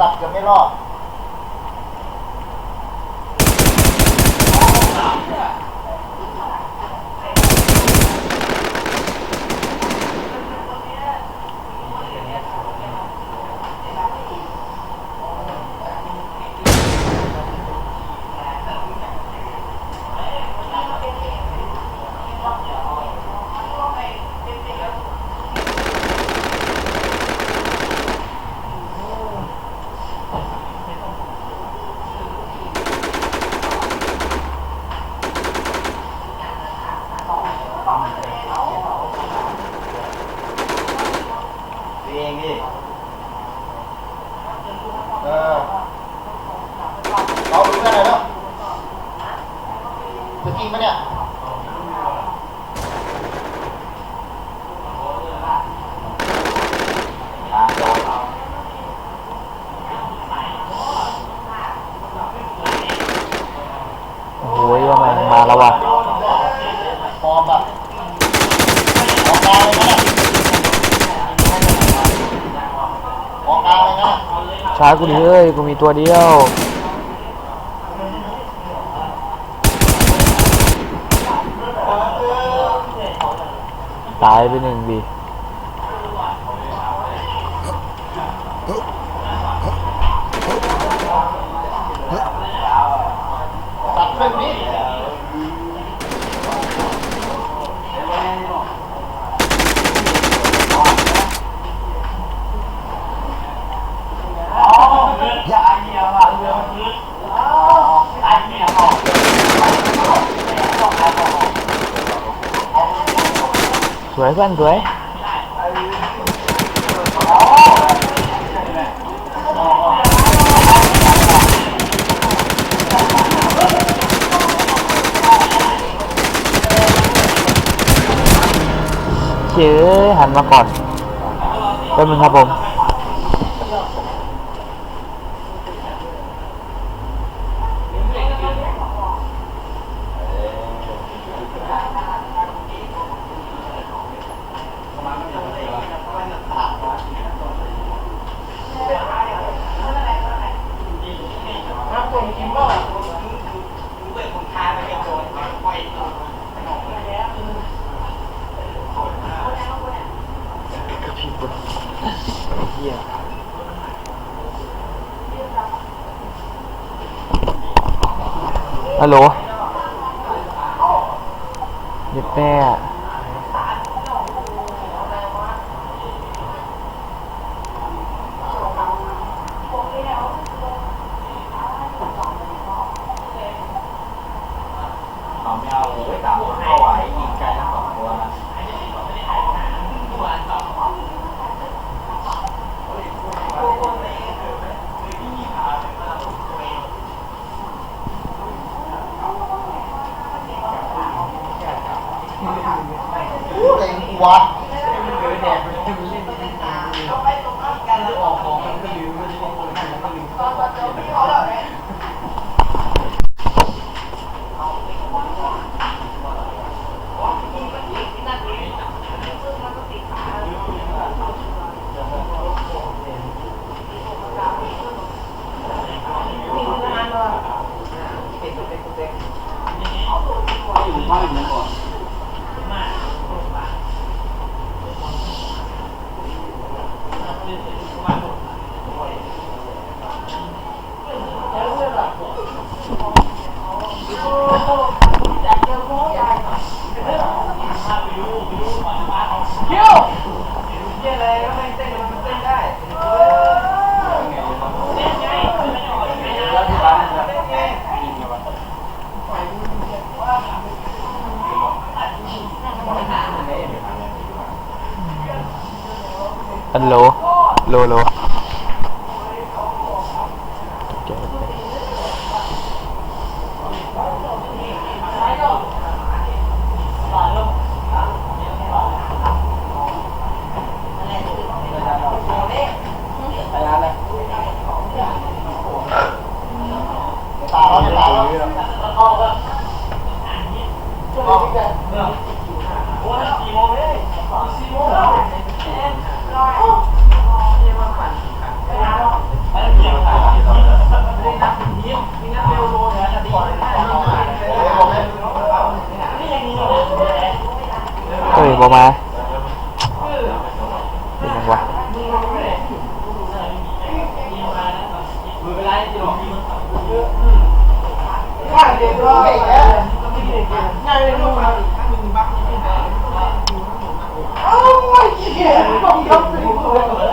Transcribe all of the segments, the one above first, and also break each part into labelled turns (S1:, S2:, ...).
S1: ตัดกันไม่รอด เองดิเออเราดูได้แล้วจะกินปะเนี่ย
S2: โอ้โหยังไงมาแล้วว่ะ
S1: ฟอร์มแบบออกกลางเลยนะออกกลางเลยนะ
S2: ช้ากูดิเอ้ยกูมีตัวเดียว ตายไปหนึ่งบี
S1: ตัดเส้นนี้อย่าเหี้ยว่ะเรือพื้นไอ้เหี้ยออก
S2: ส วยเพื่อนสวยเชื่อหันมาก่อนเป็นมึงครับผม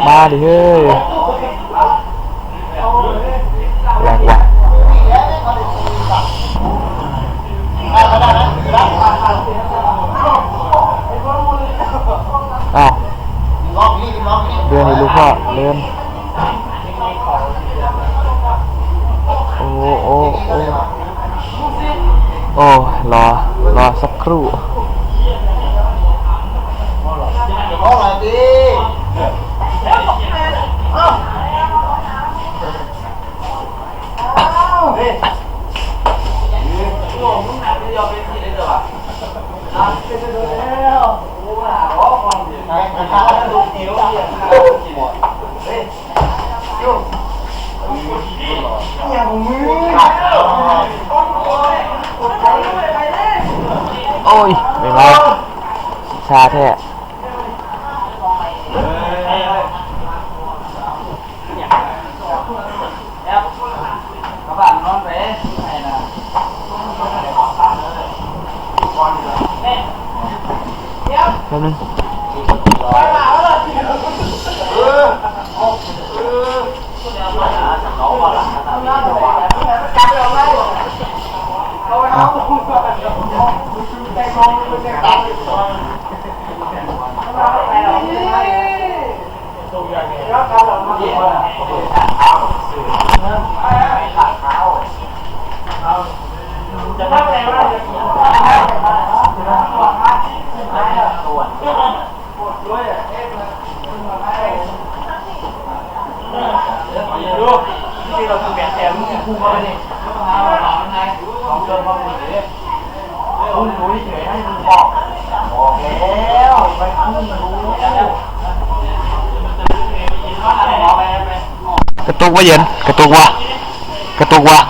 S2: มา
S1: ดิเฮ้
S2: ยแรงว่ะอ้าเดื
S3: อนนี้
S2: ลูกพ่อเริ่ม โอ้รอ รอสักครู่
S3: 然后就会 Ketua, ketua.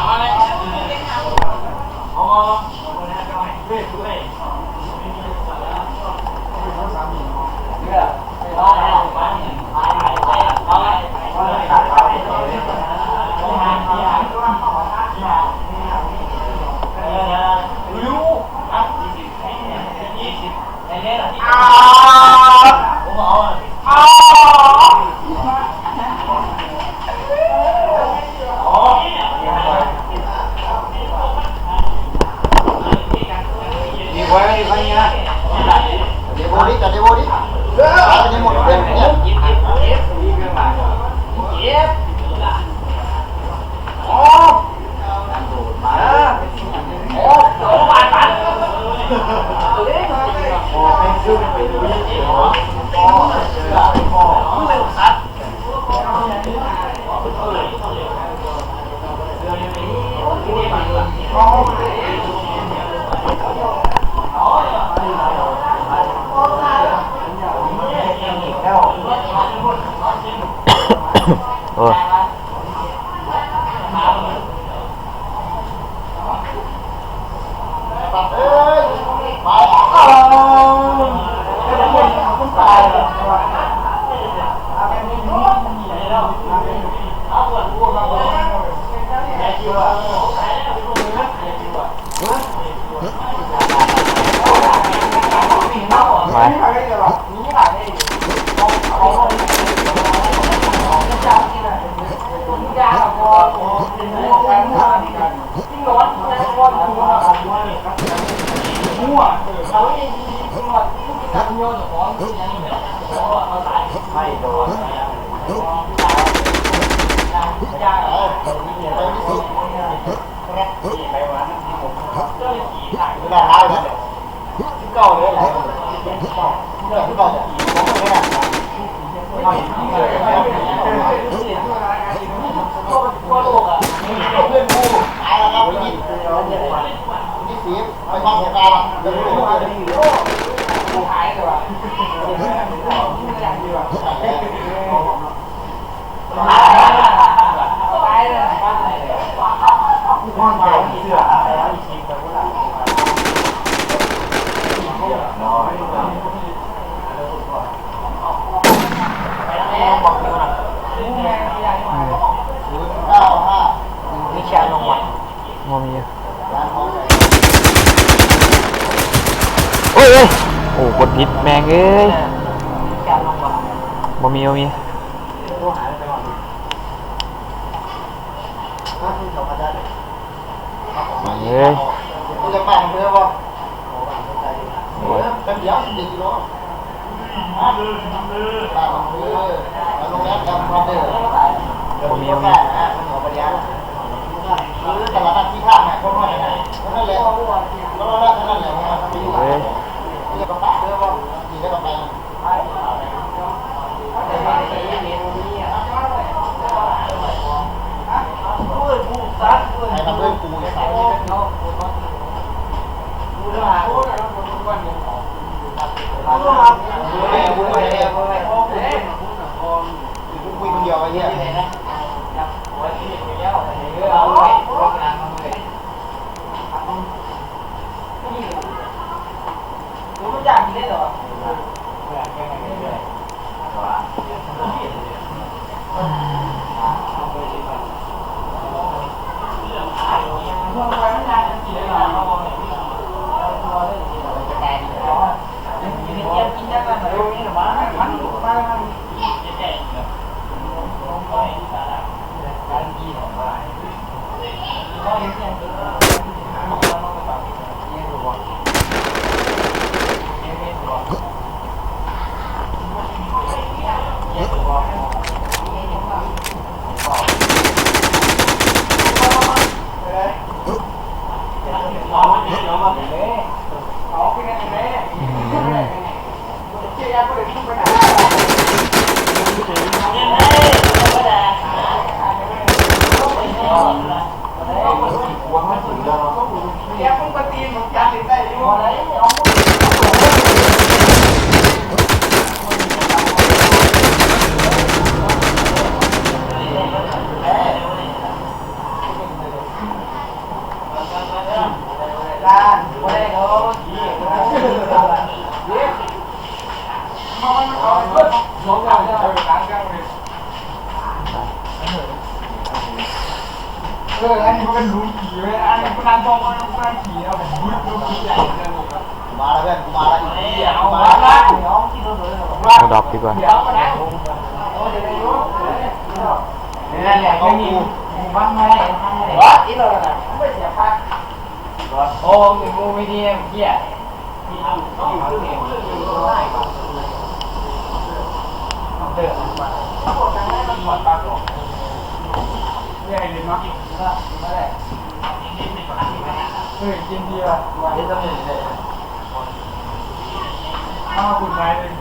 S3: 别慌
S2: 别慌你在我在中 พิษแม
S4: งเอ้ยบ่มีบ่
S3: มีเอ้
S2: ย
S3: บ่อ
S2: มี
S4: ผม
S3: มี คุย
S4: คน
S3: เดี
S2: ย
S4: วไอ้
S3: เนี่ย Yeah, but it's super nice. มาแล้ว
S2: เพื่
S3: อน
S4: มา
S3: แล้วเอีกทีมาแล้ว
S4: เอา
S2: ดอกดีกว่า
S4: นั่นแหละไม่มีบ้างไม่ได้บ้างไม่ได้อีโลนะไม่เสียพักโอ้ยงูไม่ดีเพี้
S3: ยเนี่
S4: ยเลยมั้งไม่ได้ เคยริงเบียร์วันนี้ต้องมีเลยห้าคุณไปเลย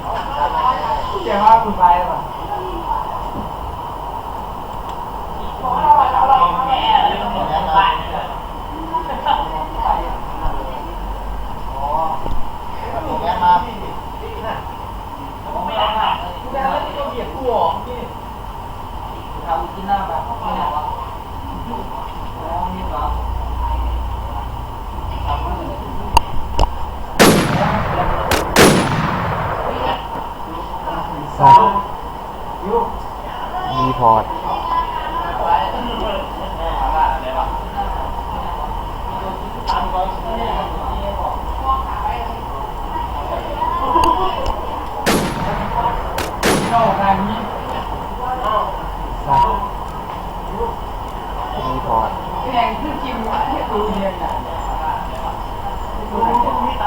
S4: เจ้าห้าคุณไปหรอ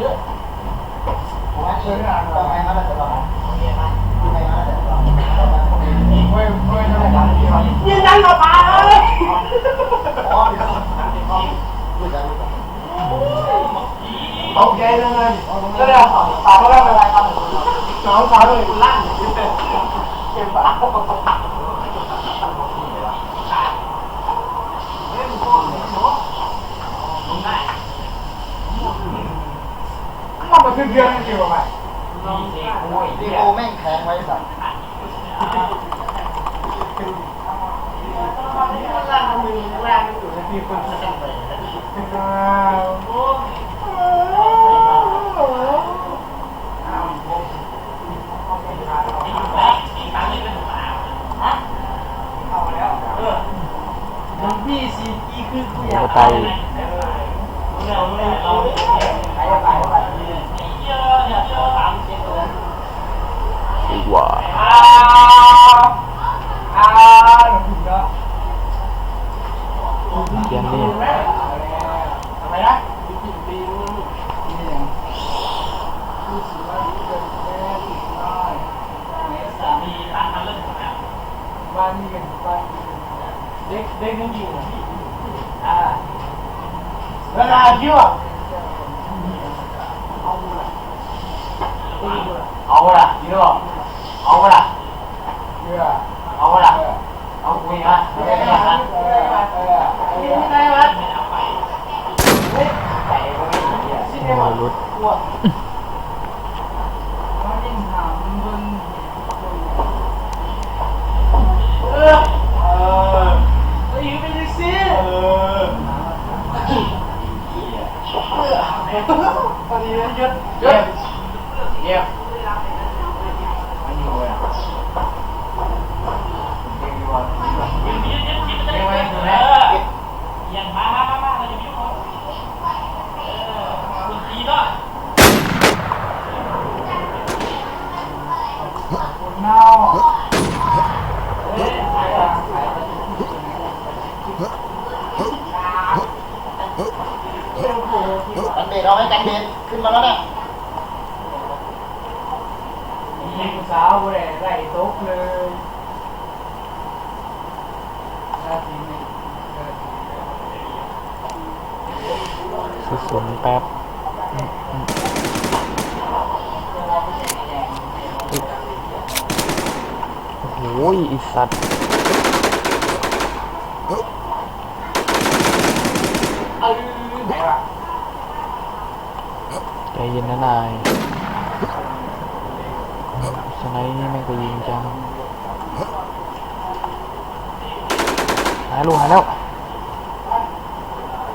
S3: ผมว่านี่ต้องให้เขาได้ตลอดให้เขาได้ตลอ
S4: ยืนยันกับปาเลย
S3: อ๋อรู้จักรู้จัก
S4: โอเคเลยก็ได้ตอบก็ได้เป็นไรครับน้องเขาเลยลั่นเก็บปาก มันเป็นเพื่อนกันอยู่ไหม
S3: ดีโอแม่งแข็งไว้สัตว์
S4: มันพี่ซีกีคือกูอยาก
S2: หัวไต
S4: เราเราเราไปไปไป
S2: ว้า
S4: อ้าอ้าถึงก็
S2: เกียนนี่
S4: ทำไมนะบ้านนี้เป็นบ้านเด็กเด็กนึงอยู่อ่าเวลาคิวอะเอา ละเยอะเอาละเยอะเอาละเอาคุยฮะไม่ได้ฮะเออเออไม่ได้ฮะเฮ้ยไก่ก็ไม่ดีอะ
S2: โอ้ยรุด
S4: มันยิ่งหามันบนเออเออไอ้ยูเป็นดิซี่เออตอนนี้ยศยศเยี่ยมอันนี้โว้ยเก่งดีว่ะเก่งไว้ดูนะ
S5: ยังมามามามาเราจะมีลูกเออคุณจีด้วย
S4: คนเน่าเฮ้ยใครอะใคร
S3: กันเบดเอาให้กันเบดขึ้นมาแล้วเนี่ย
S4: ยิงสาวเลยไล่ตกเลยราศีนี้
S2: สุดสนแป๊บอืมอืมโอ้โหอีสัตว์
S4: เออไหนวะ
S2: ใจเย็นนะนายสไนนี่แม่งก็ยิงจังหายลูกหายแล้ว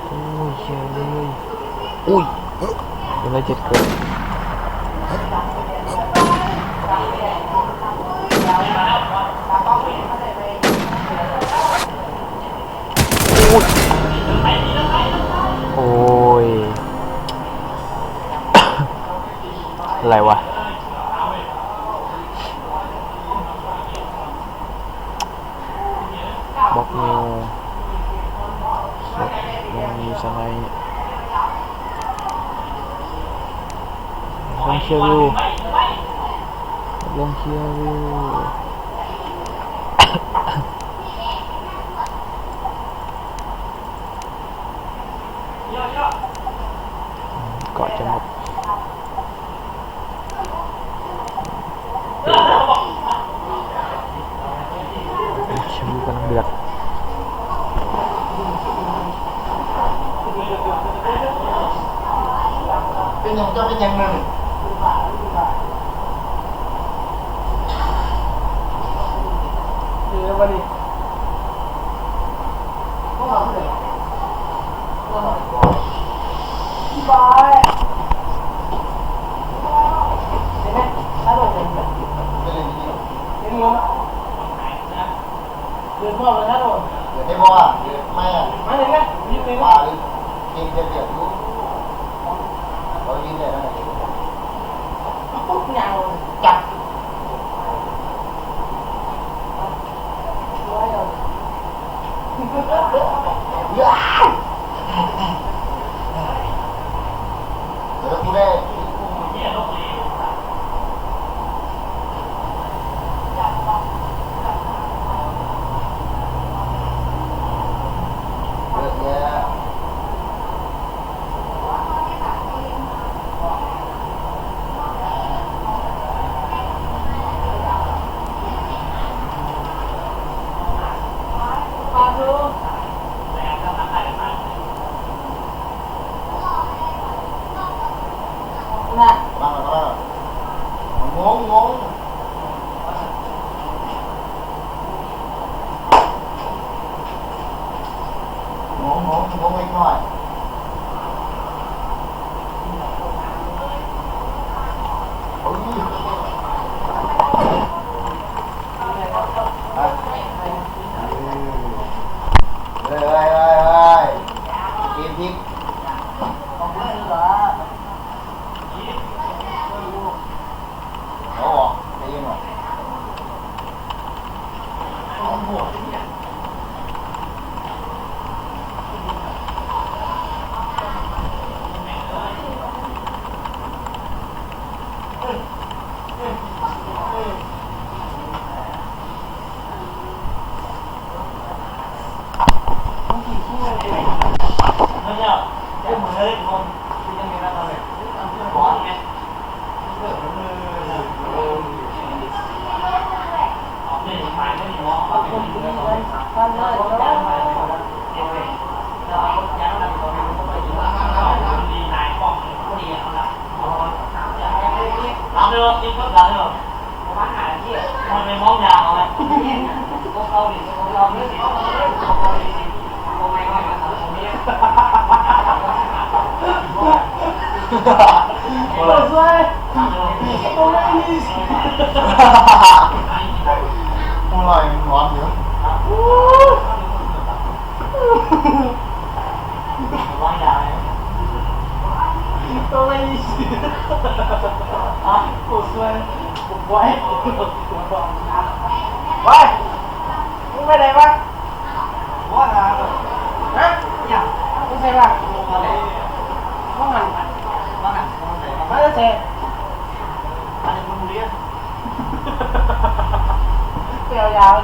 S2: โอ้ยเชยเลยอุ้ยเป็นไรเจ็ดเกินโอ้ อะไรวะ บล็อกนิวบล็อกนิวมีสไนด์ลงเชียร์วิวลงเชียร์วิวเกาะจะ ว่าเด็กม่าเล
S3: ยนะยิงเลยนะมา
S1: เลยยิงเดือดรู้เขายิงได้นะเด็ก Hút nào
S3: ไม่
S1: รอดที่คน
S3: ร้ายหรอกบ้าเหาที่มั
S1: นเป็นห้องยาวอะ
S3: พวกเขาเนี่ยพวกเราไม่ติดพว
S1: กเขา
S3: ไม่ติดพวกไม่
S6: ไห
S3: วนะ
S6: ตรง
S1: นี้
S3: 我在，我来你。我来玩你。我来。我来你。 สูตรเลยผมไว้ผมบอกนะไว้มึ
S1: งไปไหนวะ
S3: ว่าอะไรฮะอย่างมึงใช่ป่ะมึงมาเลยมึงมันมันมันมันจยเจ๊อะไรมึงเรียกเปรี้ยวยาว